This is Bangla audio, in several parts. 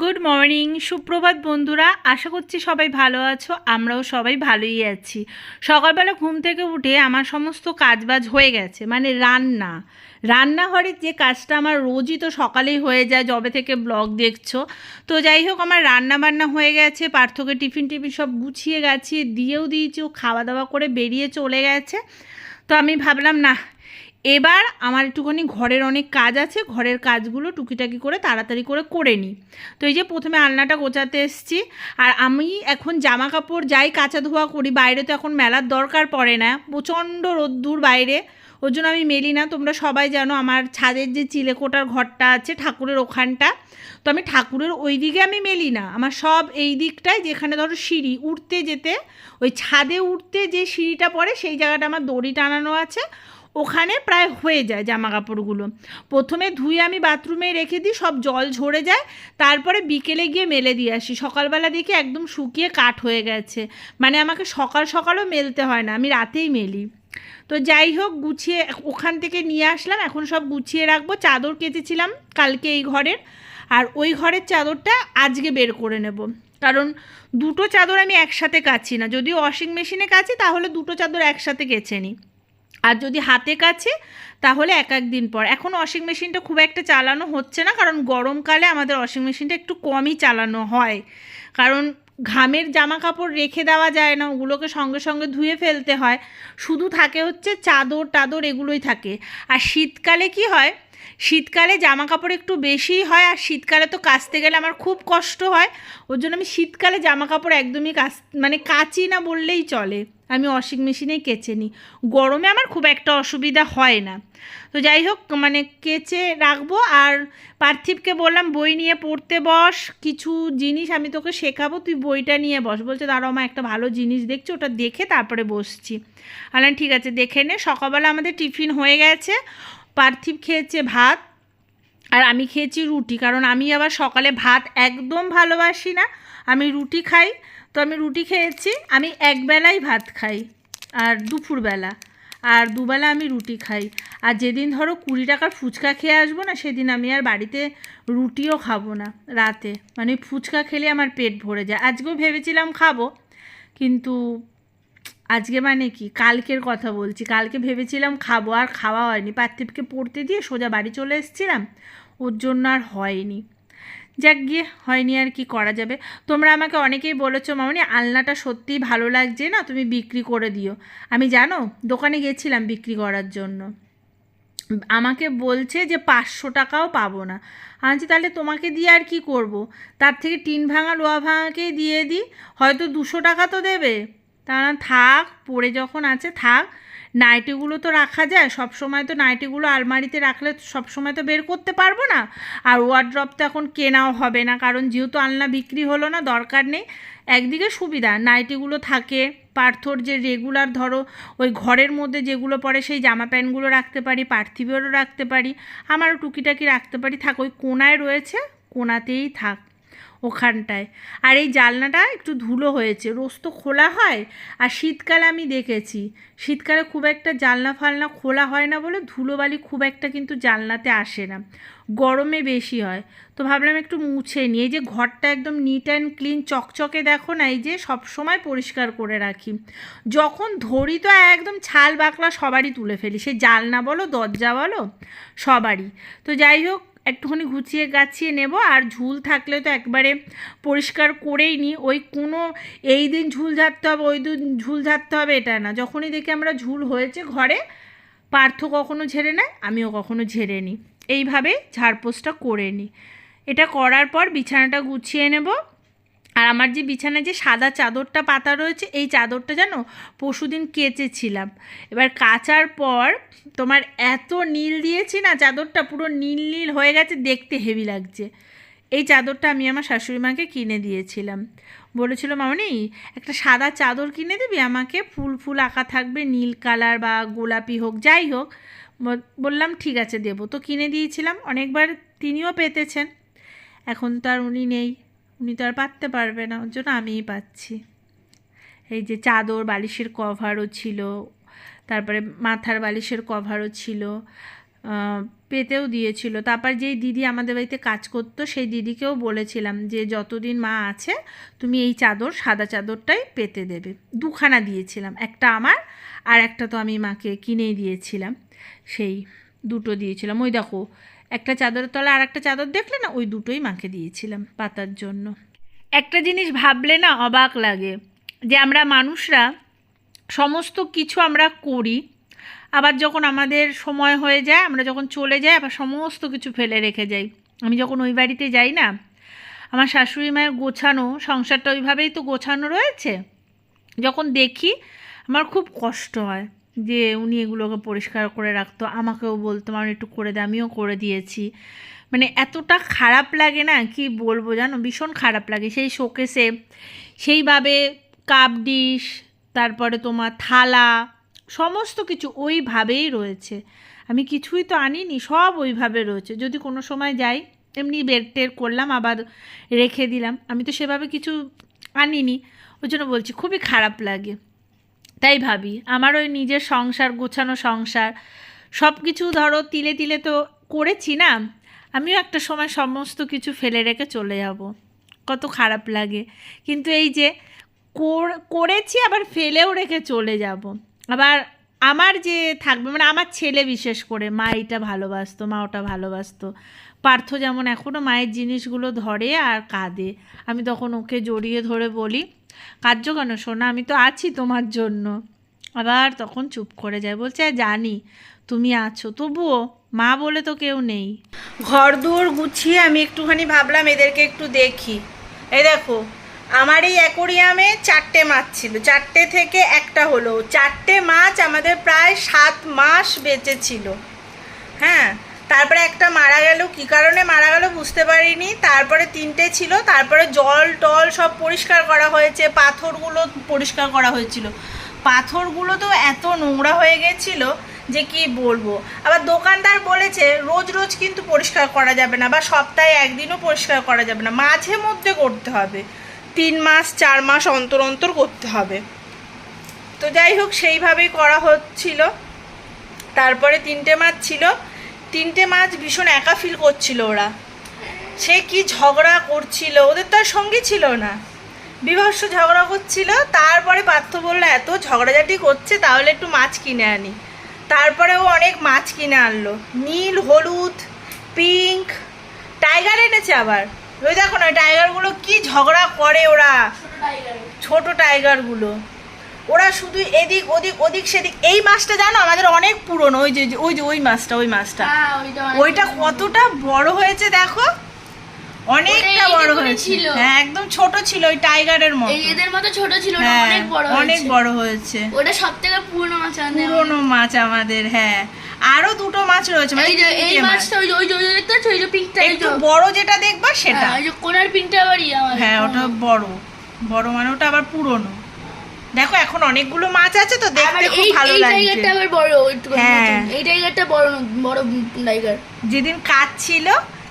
গুড মর্নিং সুপ্রভাত বন্ধুরা। আশা করছি সবাই ভালো আছো, আমরাও সবাই ভালোই আছি। সকালবেলা ঘুম থেকে উঠে আমার সমস্ত কাজবাজ হয়ে গেছে মানে রান্না। রান্নাঘরের যে কাজটা আমার রোজই তো সকালেই হয়ে যায়, যবে থেকে ব্লগ দেখছ। তো যাই হোক, আমার রান্না বান্না হয়ে গেছে, পার্থকে টিফিন টিফিন সব গুছিয়ে গাছিয়ে দিয়েও দিয়েছি, ও খাওয়া দাওয়া করে বেরিয়ে চলে গেছে। তো আমি ভাবলাম, না এবার আমার একটুখানি ঘরের অনেক কাজ আছে, ঘরের কাজগুলো টুকিটাকি করে তাড়াতাড়ি করে করে নিই। তো এই যে প্রথমে আলনাটা গোছাতে এসছি, আর আমি এখন জামা কাপড় যাই কাঁচা ধোয়া করি, বাইরে তো এখন মেলার দরকার পড়ে না, প্রচণ্ড রোদ্দুর বাইরে, ওর জন্য আমি মেলি না, তোমরা সবাই জানো আমার ছাদের যে চিলেকোটার ঘরটা আছে ঠাকুরের ওখানটা, তো আমি ঠাকুরের ওই দিকে আমি মেলি না, আমার সব এই দিকটায় যেখানে ধরো সিঁড়ি উঠতে যেতে, ওই ছাদে উঠতে যে সিঁড়িটা পড়ে সেই জায়গাটা আমার দড়ি টানানো আছে ওখানে প্রায় হয়ে যায় জামা কাপড়গুলো প্রথমে ধুয়ে আমি বাথরুমে রেখে দিই, সব জল ঝরে যায়। তারপরে বিকেলে গিয়ে মেলে দিয়ে আসি। সকালবেলা দেখি একদম শুকিয়ে কাঠ হয়ে গেছে। মানে আমাকে সকাল সকালও মেলতে হয় না, আমি রাতেই মেলি। তো যাই হোক, গুছিয়ে ওখান থেকে নিয়ে আসলাম। এখন সব গুছিয়ে রাখব। চাদর কেচেছিলাম কালকে এই ঘরের। আর ওই ঘরের চাদরটা আজকে বের করে নেব। কারণ দুটো চাদর আমি একসাথে কাছি না। যদি ওয়াশিং মেশিনে কাছি তাহলে দুটো চাদর একসাথে কেচে নিই। আর যদি হাতে কাছে, তাহলে এক এক দিন পর। এখন ওয়াশিং মেশিনটা খুব একটা চালানো হচ্ছে না, কারণ গরমকালে আমাদের ওয়াশিং মেশিনটা একটু কমই চালানো হয়। কারণ ঘামের জামা কাপড় রেখে দেওয়া যায় না, ওগুলোকে সঙ্গে সঙ্গে ধুয়ে ফেলতে হয়। শুধু থাকে হচ্ছে চাদর টাদর এগুলোই থাকে। আর শীতকালে কি হয়? শীতকালে জামা কাপড় একটু বেশিই হয়, আর শীতকালে তো কাচতে গেলে আমার খুব কষ্ট হয়। ওর জন্য আমি শীতকালে জামা কাপড় একদমই কাচ মানে কাচি না বললেই চলে। আমি ওয়াশিং মেশিনেই কেচে নিই। গরমে আমার খুব একটা অসুবিধা হয় না। তো যাই হোক মানে কেচে রাখব আর পার্থিবকে বললাম, বই নিয়ে পড়তে বস, কিছু জিনিস আমি তোকে শেখাবো, তুই বইটা নিয়ে বস। বলছে তারও আমার একটা ভালো জিনিস দেখছি, ওটা দেখে তারপরে বসছি। আলাম ঠিক আছে, দেখে নে, সকালবেলা আমাদের টিফিন হয়ে গেছে, পার্থিব খেয়েছে ভাত, আর আমি খেয়েছি রুটি, কারণ আমি আবার সকালে ভাত একদম ভালোবাসি না, আমি রুটি খাই। তো আমি রুটি খেয়েছি, আমি একবেলাই ভাত খাই আর দুপুরবেলা। আর দুবেলা আমি রুটি খাই। আর যেদিন ধরো কুড়ি টাকার ফুচকা খেয়ে আসব না, সেদিন আমি আর বাড়িতে রুটিও খাব না রাতে। মানে ফুচকা খেলে আমার পেট ভরে যায়। আজকেও ভেবেছিলাম খাব, কিন্তু আজকে মানে কি? কালকের কথা বলছি। কালকে ভেবেছিলাম খাব, আর খাওয়া হয়নি। পার্থিবকে পড়তে দিয়ে সোজা বাড়ি চলে এসেছিলাম। ওর জন্য আর হয়নি। যাক গিয়ে হয়নি আর কি করা যাবে। তোমরা আমাকে অনেকেই বলেছ, মামনি, আলনাটা সত্যিই ভালো লাগছে না, তুমি বিক্রি করে দিও। আমি জানো, দোকানে গেছিলাম বিক্রি করার জন্য। আমাকে বলছে যে পাঁচশো টাকাও পাবো না। আনছি তাহলে তোমাকে দিয়ে আর কি করব। তার থেকে টিন ভাঙা, লোহা ভাঙাকেই দিয়ে দিই। হয়তো দুশো টাকা তো দেবে। তা থাক, পড়ে যখন আছে, থাক। নাইটিগুলো তো রাখা যায় সব সময় তো নাইটিগুলো আলমারিতে রাখলে সব সময় তো বের করতে পারব না। আর ওয়ার্ড্রপ তো এখন কেনাও হবে না, কারণ যেহেতু আলনা বিক্রি হলো না, দরকার নেই। একদিকে সুবিধা, নাইটিগুলো থাকে, পার্থর যে রেগুলার ধরো, ওই ঘরের মধ্যে যেগুলো পরে সেই জামা প্যান্টগুলো রাখতে পারি, পার্থিবেরও রাখতে পারি, আমারও টুকিটাকি রাখতে পারি, থাক, ওই কোনায় রয়েছে, কোনাতেই থাক। ওখানটায়। আর এই জালনাটা একটু ধুলো হয়েছে, রোজ তো খোলা হয়। আর শীতকালে আমি দেখেছি, শীতকালে খুব একটা জালনা ফালনা খোলা হয় না বলে ধুলোবালি খুব একটা কিন্তু জালনাতে আসে না। গরমে বেশি হয়। তো ভাবলাম একটু মুছে নিই। এই যে ঘরটা একদম নিট অ্যান্ড ক্লিন চকচকে দেখো না, এই যে সব সময় পরিষ্কার করে রাখি। যখন ধরি তো একদম ছাল বাকলা সবারই তুলে ফেলি। সে জালনা বলো, দরজা বলো, সবারই। তো যাই হোক একটুখানি গুছিয়ে গাছিয়ে নেব, আর ঝুল থাকলে তো একবারে পরিষ্কার করেই নিই। ওই কোনো, এই দিন ঝুল ঝাড়তে হবে, ওই দিন ঝুল ঝাড়তে হবে, এটা না। যখনই দেখি আমরা ঝুল হয়েছে ঘরে, পার্থ কখনো ঝেড়ে নেয়, আমিও কখনো ঝেড়ে নিই। এইভাবে ঝাড়পোষটা করে নিই। এটা করার পর বিছানাটা গুছিয়ে নেব আর আমার যে বিছানায় যে সাদা চাদরটা পাতা রয়েছে, এই চাদরটা জানো? পরশুদিন কেচেছিলাম। এবার কাচার পর তোমার এত নীল দিয়েছি না, চাদরটা পুরো নীল নীল হয়ে গেছে, দেখতে হেভি লাগছে। এই চাদরটা আমি আমার শাশুড়ি মাকে কিনে দিয়েছিলাম। বলেছিল, মামনি, একটা সাদা চাদর কিনে দিবি? আমাকে ফুল ফুল আঁকা থাকবে, নীল কালার বা গোলাপি হোক, যাই হোক। বললাম, ঠিক আছে, দেবো। তো কিনে দিয়েছিলাম, অনেকবার তিনিও পেতেছেন। এখন তো আর উনি নেই। উনি তো আর পাততে পারবে না, ওর জন্য আমিই পাচ্ছি এই যে চাদর বালিশের কভারও ছিল, তারপরে মাথার বালিশের কভারও ছিল পেতেও দিয়েছিল। তারপর যেই দিদি আমাদের বাড়িতে কাজ করতো, সেই দিদিকেও বলেছিলাম যে, যতদিন মা আছে, তুমি এই চাদর, সাদা চাদরটাই পেতে দেবে। দুখানা দিয়েছিলাম, একটা আমার আর একটা তো আমি মাকে কিনেই দিয়েছিলাম। সেই দুটো দিয়েছিলাম। ওই দেখো একটা চাদরের তলায় আর একটা চাদর দেখলে না ওই দুটোই মাকে দিয়েছিলাম পাতার জন্য। একটা জিনিস ভাবলে না অবাক লাগে যে আমরা মানুষরা সমস্ত কিছু আমরা করি, আবার যখন আমাদের সময় হয়ে যায়, আমরা যখন চলে যাই, আবার সমস্ত কিছু ফেলে রেখে যাই। আমি যখন ওই বাড়িতে যাই না, আমার শাশুড়ি মায়ের গোছানো, সংসারটা ওইভাবেই তো গোছানো রয়েছে। যখন দেখি, আমার খুব কষ্ট হয়। যে উনি এগুলোকে পরিষ্কার করে রাখতো, আমাকেও বলতো আমার একটু করে দে, আমিও করে দিয়েছি। মানে এতটা খারাপ লাগে না? কি বলব জানো? ভীষণ খারাপ লাগে। সেই শোকেসে সেইভাবে কাপ ডিশ, তারপরে তোমার থালা, সমস্ত কিছু ওইভাবেই রয়েছে। আমি কিছুই তো আনিনি, সব ওইভাবে রয়েছে। যদি কোনো সময় যাই, এমনি বের টের করলাম, আবার রেখে দিলাম। আমি তো সেভাবে কিছু আনিনি। ওই জন্য বলছি, খুবই খারাপ লাগে। তাই ভাবি, আমার ওই নিজের সংসার, গোছানো সংসার সব কিছু ধরো তিলে তিলে তো করেছি না, আমিও একটা সময় সমস্ত কিছু ফেলে রেখে চলে যাব। কত খারাপ লাগে। কিন্তু এই যে কর- করেছি আবার ফেলেও রেখে চলে যাব। আবার আমার যে থাকবে মানে আমার ছেলে বিশেষ করে, মা এইটা ভালোবাসতো, মা ওটা ভালোবাসতো। পার্থ যেমন এখনও মায়ের জিনিসগুলো ধরে আর কাঁদে। আমি তখন ওকে জড়িয়ে ধরে বলি কার্য কেন? সোনা আমি তো আছি তোমার জন্য। আবার তখন চুপ করে যায় বলছে "হ্যাঁ, জানি তুমি আছো। তবুও মা বলে তো কেউ নেই। ঘর দুয়ার গুছিয়ে আমি একটুখানি ভাবলাম এদেরকে একটু দেখি। এই দেখো আমার এই অ্যাকোরিয়ামে চারটে মাছ ছিল। চারটে থেকে একটা হলো। চারটে মাছ আমাদের প্রায় সাত মাস বেঁচে ছিল। হ্যাঁ তারপরে একটা মারা গেল। কি কারণে মারা গেল বুঝতে পারিনি। তারপরে তিনটে ছিল। তারপরে জল টল সব পরিষ্কার করা হয়েছে। পাথরগুলো পরিষ্কার করা হয়েছিল। পাথরগুলো তো এত নোংরা হয়ে গেছিল যে কি বলব। আবার দোকানদার বলেছে, রোজ রোজ কিন্তু পরিষ্কার করা যাবে না বা সপ্তাহে একদিনও পরিষ্কার করা যাবে না। মাঝে মধ্যে করতে হবে। তিন মাস, চার মাস অন্তর অন্তর করতে হবে। তো যাই হোক, সেইভাবেই করা হচ্ছিল। তারপরে তিনটে মাছ ছিল। তিনটে মাছ ভীষণ একা ফিল করছিল ওরা। সে কি ঝগড়া করছিল? ওদের তো আর সঙ্গী ছিল না। বিভৎস ঝগড়া করছিল, তারপরে পার্থ বলল, এত ঝগড়াঝাটি করছে, তাহলে একটু মাছ কিনে আনি। তারপরে ও অনেক মাছ কিনে আনলো। নীল, হলুদ পিঙ্ক টাইগার এনেছে আবার। ওই দেখো না টাইগারগুলো কি ঝগড়া করে ওরা। ছোট টাইগারগুলো ওরা শুধু এদিক ওদিক ওদিক সেদিক। এই মাছটা জানো? আমাদের অনেক পুরনো। ওই যে ওই যে ওই মাছটা ওই মাছটা। হ্যাঁ, ওইটা বড়। কতটা বড় হয়েছে দেখো? অনেকটা বড় এইটুকুনি হয়েছে। হ্যাঁ একদম ছোট ছিল ওই টাইগারের মতো। এদের মতো ছোট ছিল না হ্যাঁ অনেক বড় অনেক বড় হয়েছে। ওটা সব থেকে পুরনো মাছ আমাদের। পুরনো মাছ আমাদের হ্যাঁ। আরও দুটো মাছ রয়েছে মানে এই। মাছটা ওই ওই যে ওই দেখতে ওই যে পিঙ্কটা একটু বড় যেটা দেখবা সেটা। হ্যাঁ, ওই যে কোনার পিঙ্কটা আবার ইয়ে হ্যাঁ ওটা বড়। বড় মানে ওটা আবার পুরনো। দেখো এখন অনেকগুলো মাছ আছে তো দেখতে খুব এই ভালো এই লাগছে। টাইগারটা আবার বড় হ্যাঁ। এই টাইগারটা বড় বড় টাইগার যেদিন কাজ ছিল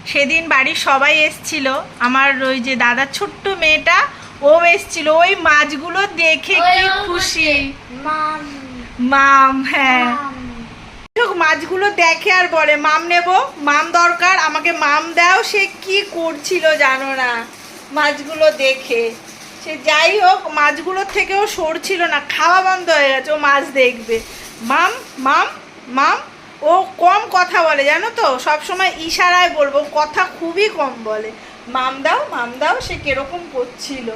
সেদিন বাড়ির সবাই এসছিল। আমার ওই যে দাদার ছোট্ট মেয়েটা ও এসছিল। ওই মাছগুলো দেখে কি খুশি। মাম। হ্যাঁ। মাছগুলো দেখে আর বলে মাম নেব মাম দরকার আমাকে মাম দাও সে কি করছিল জানো না? মাছগুলো দেখে। সে যাই হোক, মাছগুলোর থেকেও সরছিল না, খাওয়া বন্ধ হয়ে গেছে, ও মাছ দেখবে। মাম মাম মাম, ও কম কথা বলে, জানো তো? সব সময় ইশারায় বলব কথা খুবই কম বলে। মাম দাও মাম দাও, সে কীরকম করছিল।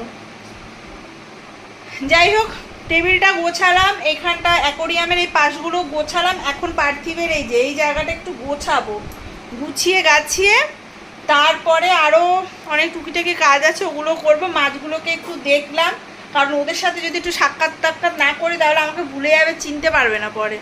যাই হোক, টেবিলটা গোছালাম, এখানটা অ্যাকোরিয়ামের এই পাশগুলো গোছালাম, এখন পার্থিবের এই যে, এই জায়গাটা একটু গোছাবো। গুছিয়ে গাছিয়ে তারপরে আরও অনেক টুকিটাকি কাজ আছে, ওগুলো করব। মাছগুলোকে একটু দেখলাম। কারণ ওদের সাথে যদি একটু সাক্ষাৎ টাক্ষাৎ না করি, তাহলে আমাকে ভুলে যাবে, চিনতে পারবে না পরে।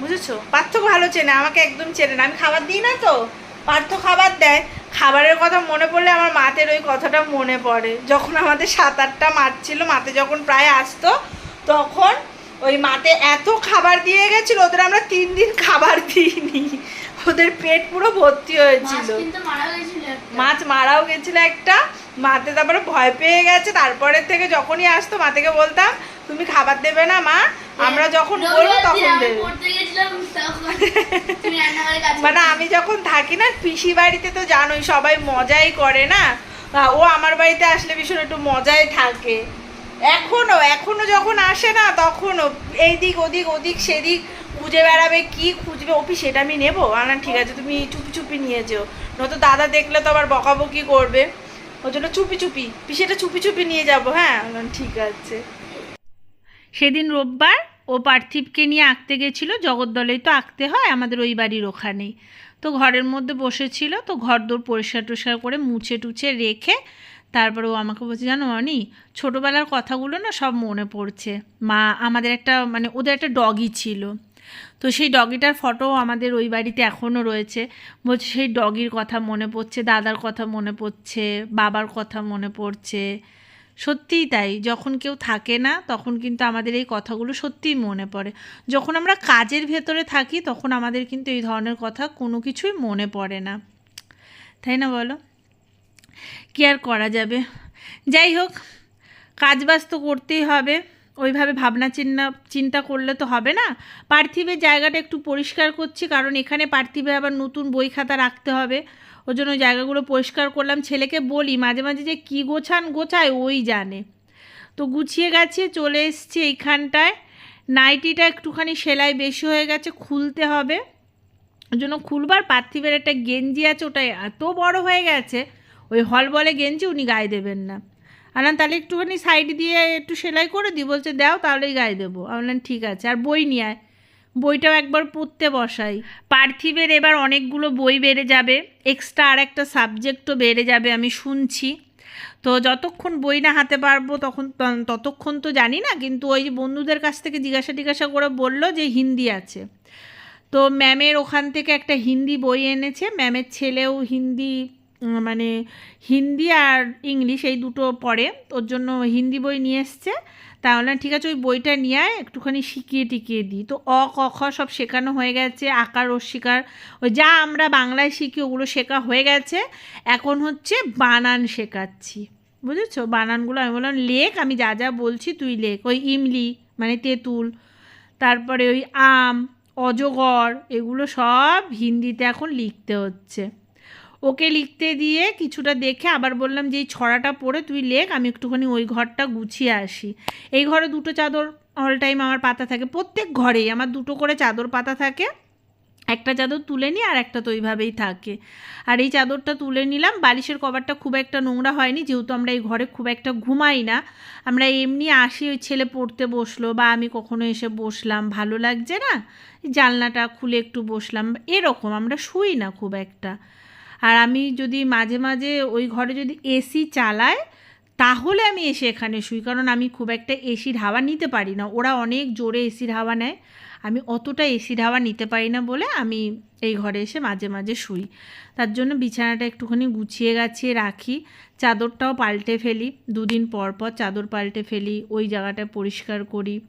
বুঝেছ? পার্থ ভালো চেনে, আমাকে একদম চেনে না। আমি খাবার দিই না তো। পার্থ খাবার দেয়। খাবারের কথা মনে পড়লে আমার মাতের ওই কথাটা মনে পড়ে। যখন আমাদের সাত আটটা মাছ ছিল, মাতে যখন প্রায় আসতো, তখন ওই মাতে এত খাবার দিয়ে গেছিল, ওদের আমরা তিন দিন খাবার দিইনি। ওদের পেট পুরো ভর্তি হয়েছিল। মাছ মারাও গেছিল একটা। মাতে তারপরে ভয় পেয়ে গেছে। তারপরে থেকে যখনই আসতো মাতেকে বলতাম তুমি খাবার দেবে না মা। আমরা যখন বলব তখন দেবে। মানে আমি যখন থাকি না পিসি বাড়িতে তো জানোই সবাই মজাই করে না। ও আমার বাড়িতে আসলে ভীষণ একটু মজাই থাকে। এখনও এখনও যখন আসে না তখনও। এই দিক ওদিক ওদিক সেদিক খুঁজে বেড়াবে, কি খুঁজবে ওপি সেটা আমি নেব? আনা ঠিক আছে, তুমি চুপি চুপি নিয়ে যেও। নয়তো দাদা দেখলে তো আবার বকাবকি করবে। ওই জন্য চুপি চুপি, পিসেটা চুপি চুপি নিয়ে যাব হ্যাঁ? ঠিক আছে। সেদিন রোববার ও পার্থিবকে নিয়ে আঁকতে গেছিল, জগদ্দলেই তো আঁকতে হয়, আমাদের ওই বাড়ির ওখানেই। তো ঘরের মধ্যে বসেছিল, তো ঘর দোর পরিষ্কার টরিষ্কার করে মুছে টুছে রেখে তারপরে ও আমাকে বলছে, জানো অনি, ছোটোবেলার কথাগুলো না সব মনে পড়ছে। মা, আমাদের একটা মানে ওদের একটা ডগি ছিল। তো সেই ডগিটার ফটো আমাদের ওই বাড়িতে এখনও রয়েছে। বলছে সেই ডগির কথা মনে পড়ছে, দাদার কথা মনে পড়ছে, বাবার কথা মনে পড়ছে। সত্যিই তাই, যখন কেউ থাকে না, তখন কিন্তু আমাদের এই কথাগুলো সত্যিই মনে পড়ে। যখন আমরা কাজের ভেতরে থাকি, তখন আমাদের কিন্তু এই ধরনের কথা কোনো কিছুই মনে পড়ে না। তাই না বলো? কি আর করা যাবে? যাই হোক কাজবাজ তো করতেই হবে। ওইভাবে ভাবনা চিন্তা চিন্তা করলে তো হবে না। পার্থিবের জায়গাটা একটু পরিষ্কার করছি, কারণ এখানে পার্থিবে আবার নতুন বই খাতা রাখতে হবে। ওই জন্য জায়গাগুলো পরিষ্কার করলাম। ছেলেকে বলি মাঝে মাঝে যে কী গোছান গোছায়, ওই জানে। তো গুছিয়ে গেছে, চলে এসছি এইখানটায়। নাইটিটা একটুখানি সেলাই বেশি হয়ে গেছে, খুলতে হবে। ওই জন্য খুলবার, পার্থিবের একটা গেঞ্জি আছে, ওটা এত বড় হয়ে গেছে, ওই হল বলে গেঞ্জি উনি গায়ে দেবেন না। আনান তাহলে একটুখানি সাইড দিয়ে একটু সেলাই করে দিই বলছে দাও তাহলেই গায়ে দেবো। আমি ঠিক আছে। আর বই নিয়ে আয়। বইটাও একবার পড়তে বসাই। পার্থিবের এবার অনেকগুলো বই বেড়ে যাবে। এক্সট্রা আর একটা সাবজেক্টও বেড়ে যাবে আমি শুনছি। তো যতক্ষণ বই না হাতে পারব তখন, ততক্ষণ তো জানি না, কিন্তু ওই বন্ধুদের কাছ থেকে জিজ্ঞাসা টিজ্ঞাসা করে বলল যে হিন্দি আছে। তো ম্যামের ওখান থেকে একটা হিন্দি বই এনেছে। ম্যামের ছেলেও হিন্দি মানে হিন্দি আর ইংলিশ এই দুটো পড়ে। ওর জন্য হিন্দি বই নিয়ে এসছে। তাহলে ঠিক আছে, ওই বইটা নিয়ে একটুখানি শিখিয়ে টিকিয়ে দিই। তো অ, ক, খ সব শেখানো হয়ে গেছে, আকার রস্বীকার ওই যা আমরা বাংলায় শিখি ওগুলো শেখা হয়ে গেছে। এখন হচ্ছে বানান শেখাচ্ছি। বুঝেছ? বানানগুলো আমি বললাম, লেখ, আমি যা যা বলছি তুই লেখ। ওই ইমলি মানে তেঁতুল, তারপরে ওই আম, অজগর, এগুলো সব হিন্দিতে এখন লিখতে হচ্ছে। ওকে লিখতে দিয়ে কিছুটা দেখে আবার বললাম যে, এই ছড়াটা পড়ে তুই লেখ, আমি একটুখানি ওই ঘরটা গুছিয়ে আসি। এই ঘরে দুটো চাদর অল টাইম আমার পাতা থাকে, প্রত্যেক ঘরেই আমার দুটো করে চাদর পাতা থাকে। একটা চাদর তুলে নিই আর একটা তো ওইভাবেই থাকে। আর এই চাদরটা তুলে নিলাম, বালিশের কভারটা খুব একটা নোংরা হয়নি, যেহেতু আমরা এই ঘরে খুব একটা ঘুমাই না। আমরা এমনি আসি, ওই ছেলে পড়তে বসল বা আমি কখনো এসে বসলাম, ভালো লাগছে না? জানলাটা খুলে একটু বসলাম, এরকম, আমরা শুই না খুব একটা। আর আমি যদি মাঝে মাঝে ওই ঘরে যদি এসি চালায় তাহলে আমি এসে এখানে শুই। কারণ আমি খুব একটা এসির হাওয়া নিতে পারি না। ওরা অনেক জোরে এসির হাওয়া নেয়। আমি অতটা এসি হাওয়া নিতে পারি না বলে আমি এই ঘরে এসে মাঝে মাঝে শুই। তার জন্য বিছানাটা একটুখানি গুছিয়ে গাছিয়ে রাখি। চাদরটাও পাল্টে ফেলি। দুদিন পর পর চাদর পাল্টে ফেলি, ওই জায়গাটা পরিষ্কার করি।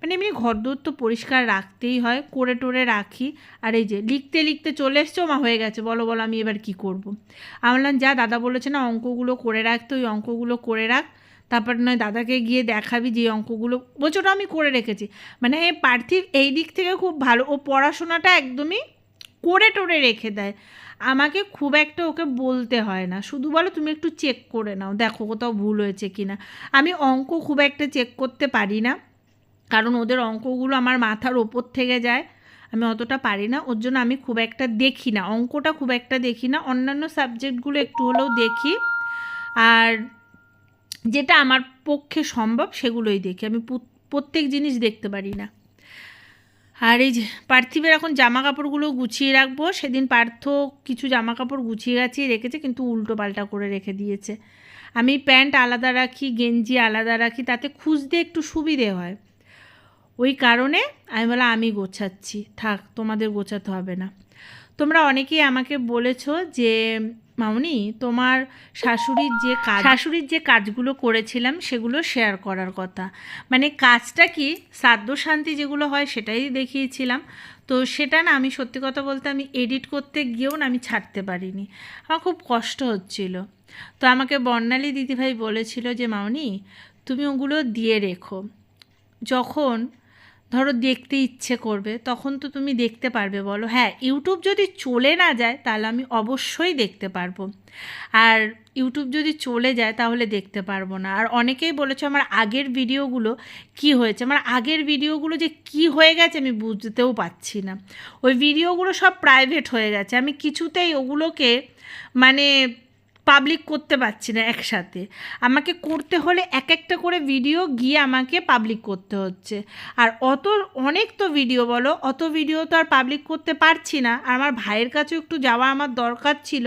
মানে এমনি ঘরদোর তো পরিষ্কার রাখতেই হয়, করে টোরে রাখি। আর এই যে লিখতে লিখতে চলে এসছো, মা, হয়ে গেছে। বলো বলো, আমি এবার কি করব। আমি বললাম যা দাদা বলেছে না, অঙ্কগুলো করে রাখতে ওই অঙ্কগুলো করে রাখ। তারপর নয় দাদাকে গিয়ে দেখাবি যে অঙ্কগুলো, বলছো আমি করে রেখেছি। মানে পার্থিব এই দিক থেকে খুব ভালো, ও পড়াশোনাটা একদমই করে টোরে রেখে দেয়। আমাকে খুব একটা ওকে বলতে হয় না। শুধু বলো তুমি একটু চেক করে নাও, দেখো কোথাও ভুল হয়েছে কি না আমি অঙ্ক খুব একটা চেক করতে পারি না, কারণ ওদের অঙ্কগুলো আমার মাথার ওপর থেকে যায়। আমি অতটা পারি না, ওর জন্য আমি খুব একটা দেখি না। অঙ্কটা খুব একটা দেখি না, অন্যান্য সাবজেক্টগুলো একটু হলেও দেখি। আর যেটা আমার পক্ষে সম্ভব সেগুলোই দেখি। আমি প্রত্যেক জিনিস দেখতে পারি না। আর এই যে পার্থিবের এখন জামা কাপড়গুলো গুছিয়ে রাখব। সেদিন পার্থ কিছু জামা কাপড় গুছিয়ে গাছিয়ে রেখেছে, কিন্তু উল্টো পাল্টা করে রেখে দিয়েছে। আমি প্যান্ট আলাদা রাখি, গেঞ্জি আলাদা রাখি, তাতে খুঁজতে একটু সুবিধে হয়। ওই কারণে আমি বললাম, আমি গোছাচ্ছি। থাক, তোমাদের গোছাতে হবে না। তোমরা অনেকেই আমাকে বলেছ যে মামনি, তোমার শাশুড়ির যে কাজ শাশুড়ির যে কাজগুলো করেছিলাম, সেগুলো শেয়ার করার কথা। মানে কাজটা কি? শ্রাদ্ধ শান্তি যেগুলো হয়, সেটাই দেখিয়েছিলাম। তো সেটা না, আমি সত্যি কথা বলতে আমি এডিট করতে গিয়েও না, আমি ছাড়তে পারিনি। আমার খুব কষ্ট হচ্ছিল। তো আমাকে বর্ণালী দিদিভাই বলেছিল যে, মামনি, তুমি ওগুলো দিয়ে রেখো। যখন ধরো দেখতে ইচ্ছে করবে, তখন তো তুমি দেখতে পারবে, বলো হ্যাঁ ইউটিউব যদি চলে না যায়, তাহলে আমি অবশ্যই দেখতে পারব। আর ইউটিউব যদি চলে যায়, তাহলে দেখতে পারব না। আর অনেকেই বলেছে, আমার আগের ভিডিওগুলো কি হয়েছে? আমার আগের ভিডিওগুলো যে কি হয়ে গেছে, আমি বুঝতেও পারছি না। ওই ভিডিওগুলো সব প্রাইভেট হয়ে গেছে। আমি কিছুতেই ওগুলোকে মানে পাবলিক করতে পারছি না একসাথে। আমাকে করতে হলে এক একটা করে ভিডিও গিয়ে আমাকে পাবলিক করতে হচ্ছে। আর অত, অনেক তো ভিডিও বলো, অত ভিডিও তো আর পাবলিক করতে পারছি না। আর আমার ভাইয়ের কাছেও একটু যাওয়া আমার দরকার ছিল,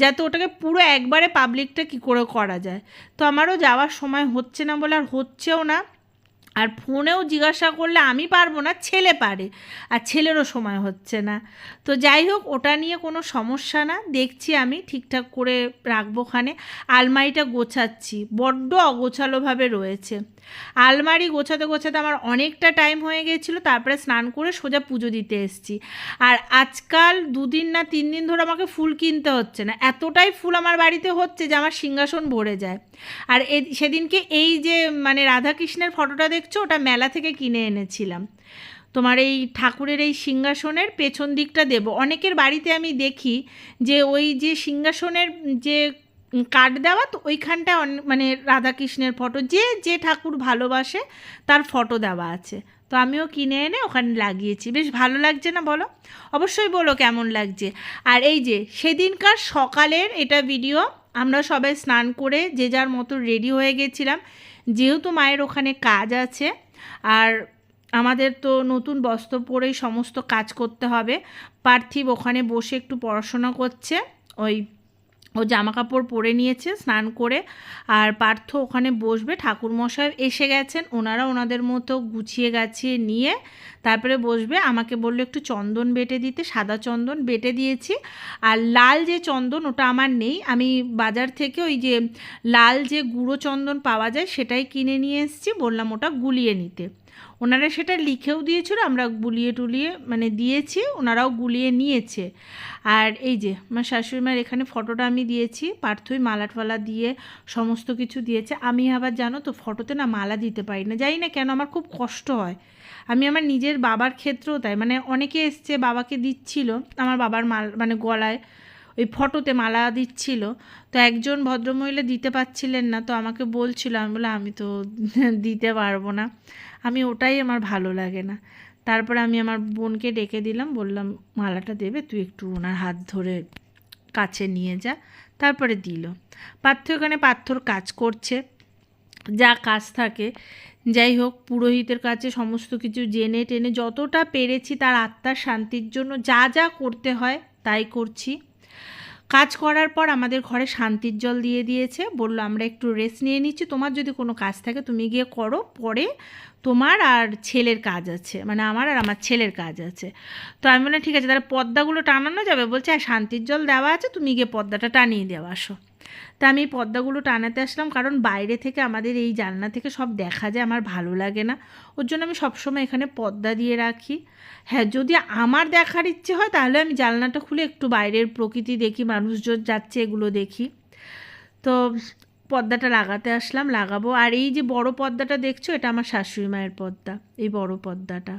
যাতে ওটাকে পুরো একবারে পাবলিকটা কি করে করা যায়। তো আমারও যাওয়ার সময় হচ্ছে না বলে আর হচ্ছেও না। আর ফোনেও জিজ্ঞাসা করলে আমি পারব না, ছেলে পারে। আর ছেলেরও সময় হচ্ছে না। তো যাই হোক, ওটা নিয়ে কোনো সমস্যা না। দেখছি আমি, ঠিকঠাক করে রাখব ওখানে। আলমারিটা গোছাচ্ছি। বড্ড অগোছালোভাবে রয়েছে। আলমারি গোছাতে গোছাতে আমার অনেকটা টাইম হয়ে গিয়েছিল তারপরে স্নান করে সোজা পুজো দিতে এসেছি। আর আজকাল দুদিন না তিন দিন ধরে আমাকে ফুল কিনতে হচ্ছে না। এতটাই ফুল আমার বাড়িতে হচ্ছে যে আমার সিংহাসন ভরে যায়। আর সেদিনকে এই যে মানে রাধাকৃষ্ণের ফটোটা দেখছ? ওটা মেলা থেকে কিনে এনেছিলাম। তোমার এই ঠাকুরের এই সিংহাসনের পেছন দিকটা দেব। অনেকের বাড়িতে আমি দেখি যে ওই যে সিংহাসনের যে কাঠ দেওয়া, তো ওইখানটা মানে রাধাকৃষ্ণের ফটো। যে যে ঠাকুর ভালোবাসে, তার ফটো দেওয়া আছে। তো আমিও কিনে এনে ওখানে লাগিয়েছি। বেশ ভালো লাগছে না বলো? অবশ্যই বলো কেমন লাগছে। আর এই যে, সেদিনকার সকালের এটা ভিডিও আমরা সবাই স্নান করে যে যার মতো রেডি হয়ে গেছিলাম। যেহেতু মায়ের ওখানে কাজ আছে, আর আমাদের তো নতুন বস্ত্র পরেই সমস্ত কাজ করতে হবে। পার্থিব ওখানে বসে একটু পড়াশোনা করছে, ওই ও জামা কাপড় পরে নিয়েছে, স্নান করে, আর পার্থ ওখানে বসবে। ঠাকুরমশাই এসে গেছেন, ওনারা ওনাদের মতো গুছিয়ে গাছিয়ে নিয়ে তারপরে বসবে। আমাকে বলল একটু চন্দন বেটে দিতে, সাদা চন্দন বেটে দিয়েছি। আর লাল যে চন্দন, ওটা আমার নেই। আমি বাজার থেকে ওই যে লাল যে গুঁড়ো চন্দন পাওয়া যায়, সেটাই কিনে নিয়ে এসেছি। বললাম ওটা গুলিয়ে নিতে। ওনারা সেটা লিখেও দিয়েছিল, আমরা গুলিয়ে টুলিয়ে মানে দিয়েছি, ওনারাও গুলিয়ে নিয়েছে। আর এই যে, আমার শাশুড়িমার এখানে ফটোটা আমি দিয়েছি, পার্থই মালা দিয়ে সমস্ত কিছু দিয়েছে। আমি আবার জানো তো, ফটোতে না মালা দিতে পারি না, জানি না কেন, আমার খুব কষ্ট হয়। আমি আমার নিজের বাবার ক্ষেত্রেও তাই মানে অনেকে এসছে বাবাকে দিচ্ছিল, আমার বাবার মাল মানে গলায় ওই ফটোতে মালা দিচ্ছিল। তো একজন ভদ্রমহিলা দিতে পারছিলেন না, তো আমাকে বলছিল, আমি বলে আমি তো দিতে পারব না। আমি ওটাই আমার ভালো লাগে না। তারপরে আমি আমার বোনকে ডেকে দিলাম, বললাম, মালাটা দেবে, তুই একটু ওনার হাত ধরে কাছে নিয়ে যা। তারপরে দিল। পার্থ ওখানে পার্থর কাজ করছে, যা কাজ থাকে। যাই হোক, পুরোহিতের কাছে সমস্ত কিছু জেনে টেনে যতটা পেরেছি তার আত্মার শান্তির জন্য যা যা করতে হয় তাই করছি। কাজ করার পর আমাদের ঘরে শান্তির জল দিয়ে দিয়েছে, বলল, আমরা একটু রেস্ট নিয়ে নিচ্ছি, তোমার যদি কোনো কাজ থাকে তুমি গিয়ে করো, পরে তোমার আর ছেলের কাজ আছে মানে আমার আর আমার ছেলের কাজ আছে। তো আমি বললাম, ঠিক আছে, তাহলে পর্দাগুলো টানানো যাবে। বলছে, আর শান্তির জল দেওয়া আছে, তুমি গিয়ে পর্দাটা টানিয়ে দেওয়া, আসো। তা আমি পর্দাগুলো টানাতে আসলাম, কারণ বাইরে থেকে আমাদের এই জানলা থেকে সব দেখা যায়, আমার ভালো লাগে না। ওর জন্য আমি সবসময় এখানে পর্দা দিয়ে রাখি। হ্যাঁ যদি আমার দেখার ইচ্ছে হয়, তাহলে আমি জানলাটা খুলে একটু বাইরের প্রকৃতি দেখি, মানুষজন যাচ্ছে, এগুলো দেখি। তো পর্দাটা লাগাতে আসলাম, লাগাবো। আর এই যে বড় পর্দাটা দেখছ, এটা আমার শাশুড়ি মায়ের পর্দা এই বড় পর্দাটা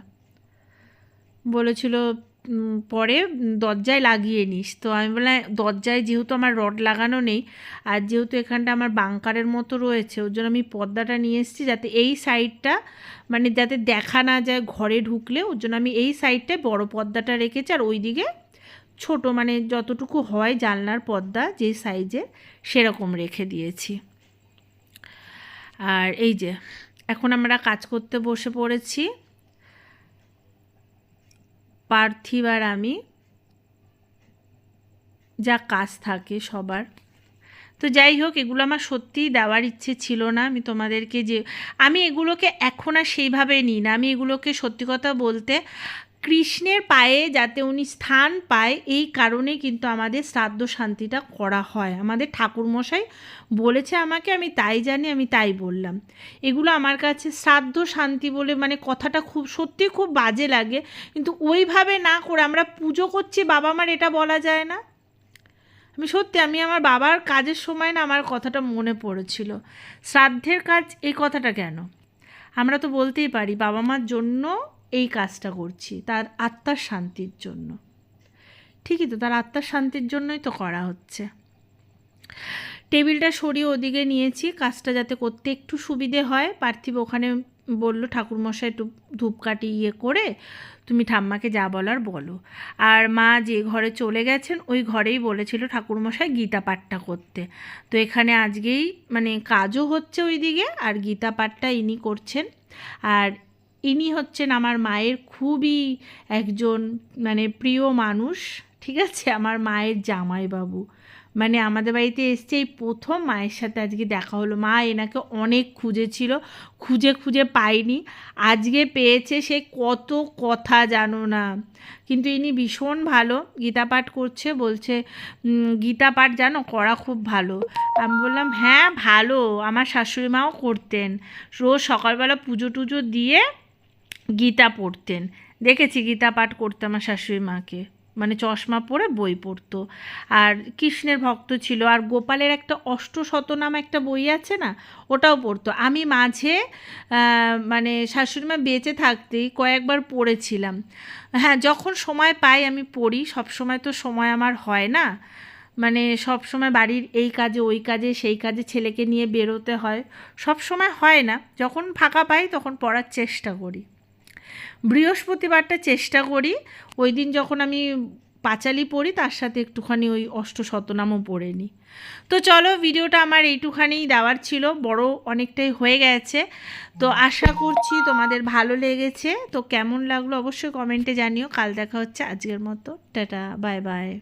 বলেছিল পরে দরজায় লাগিয়ে নিস। তো আমি বললাম, দরজায় যেহেতু আমার রড লাগানো নেই, আর যেহেতু এখানটা আমার বাংকারের মতো রয়েছে, ওর জন্য আমি পর্দাটা নিয়ে এসেছি যাতে এই সাইডটা মানে যাতে দেখা না যায় ঘরে ঢুকলে, ওর জন্য আমি এই সাইডটায় বড় পর্দাটা রেখেছি, আর ওই দিকে ছোট মানে যতটুকু হয় জানলার পর্দা যে সাইজে সেরকম রেখে দিয়েছি। আর এই যে, এখন আমরা কাজ করতে বসে পড়েছি। পার্থিব আর আমি, যা কাজ থাকে সবার। তো যাই হোক, এগুলো আমার সত্যিই দেওয়ার ইচ্ছে ছিল না। আমি তোমাদেরকে যে, আমি এগুলোকে এখন আর সেইভাবে নিই না। আমি এগুলোকে সত্যি কথা বলতে কৃষ্ণের পায়ে যাতে উনি স্থান পায়, এই কারণে কিন্তু আমাদের শ্রাদ্ধ শান্তিটা করা হয়। আমাদের ঠাকুরমশাই বলেছে আমাকে, আমি তাই জানি, আমি তাই বললাম। এগুলো আমার কাছে শ্রাদ্ধ শান্তি বলে মানে কথাটা খুব সত্যি খুব বাজে লাগে। কিন্তু ওইভাবে না করে আমরা পুজো করছি বাবা মার এটা বলা যায় না। আমি সত্যি, আমি আমার বাবার কাজের সময় না আমার কথাটা মনে পড়েছিল। শ্রাদ্ধের কাজ এই কথাটা কেন? আমরা তো বলতেই পারি বাবা মার জন্য এই কাজটা করছি, তার আত্মার শান্তির জন্য। ঠিকই তো, তার আত্মার শান্তির জন্যই তো করা হচ্ছে। টেবিলটা সরিয়ে ওদিকে নিয়েছি, কাজটা যাতে করতে একটু সুবিধে হয়। পার্থিব ওখানে বলল, ঠাকুরমশাই একটু ধূপকাঠি ইয়ে করে তুমি ঠাম্মাকে যা বলার বলো। আর মা যে ঘরে চলে গেছেন, ওই ঘরেই বলেছিল, ঠাকুরমশাই, গীতা পাঠটা করতে। তো এখানে আজকেই মানে কাজও হচ্ছে ওইদিকে, আর গীতা পাঠটা ইনি করছেন। আর ইনি হচ্ছেন আমার মায়ের খুবই একজন মানে প্রিয় মানুষ, ঠিক আছে? আমার মায়ের জামাইবাবু। মানে আমাদের বাড়িতে এসছে, এই প্রথম মায়ের সাথে আজকে দেখা হলো। মা এনাকে অনেক খুঁজেছিল, খুঁজে খুঁজে পাইনি আজকে পেয়েছে সে কত কথা জানো না। কিন্তু ইনি ভীষণ ভালো, গীতা পাঠ করছে, বলছে গীতা পাঠ জানো, করা খুব ভালো। আমি বললাম হ্যাঁ ভালো। আমার শাশুড়ি মাও করতেন। রোজ সকালবেলা পুজো টুজো দিয়ে গীতা পড়তেন। দেখেছি গীতা পাঠ করতে আমার শাশুড়ি মাকে। মানে চশমা পরে বই পড়তো। আর কৃষ্ণের ভক্ত ছিল। আর গোপালের একটা অষ্টশতনাম একটা বই আছে না? ওটাও পড়তো। আমি মাঝে মানে শাশুড়ি মা বেঁচে থাকতেই কয়েকবার পড়েছিলাম। হ্যাঁ যখন সময় পাই আমি পড়ি সব সময় তো সময় আমার হয় না। মানে সব সময় বাড়ির এই কাজে, ওই কাজে, সেই কাজে ছেলেকে নিয়ে বেরোতে হয়। সব সময় হয় না। যখন ফাঁকা পাই তখন পড়ার চেষ্টা করি। বৃহস্পতিবারটা চেষ্টা করি। ওই দিন যখন আমি পাঁচালি পড়ি, তার সাথে একটুখানি ওই অষ্ট শতনামও পড়ে নিই তো চলো, ভিডিওটা আমার এইটুখানিই দেওয়ার ছিল। বড় অনেকটাই হয়ে গেছে। তো আশা করছি তোমাদের ভালো লেগেছে। তো কেমন লাগল অবশ্যই কমেন্টে জানিও। কাল দেখা হচ্ছে আজকের মতো। Tata, bye bye.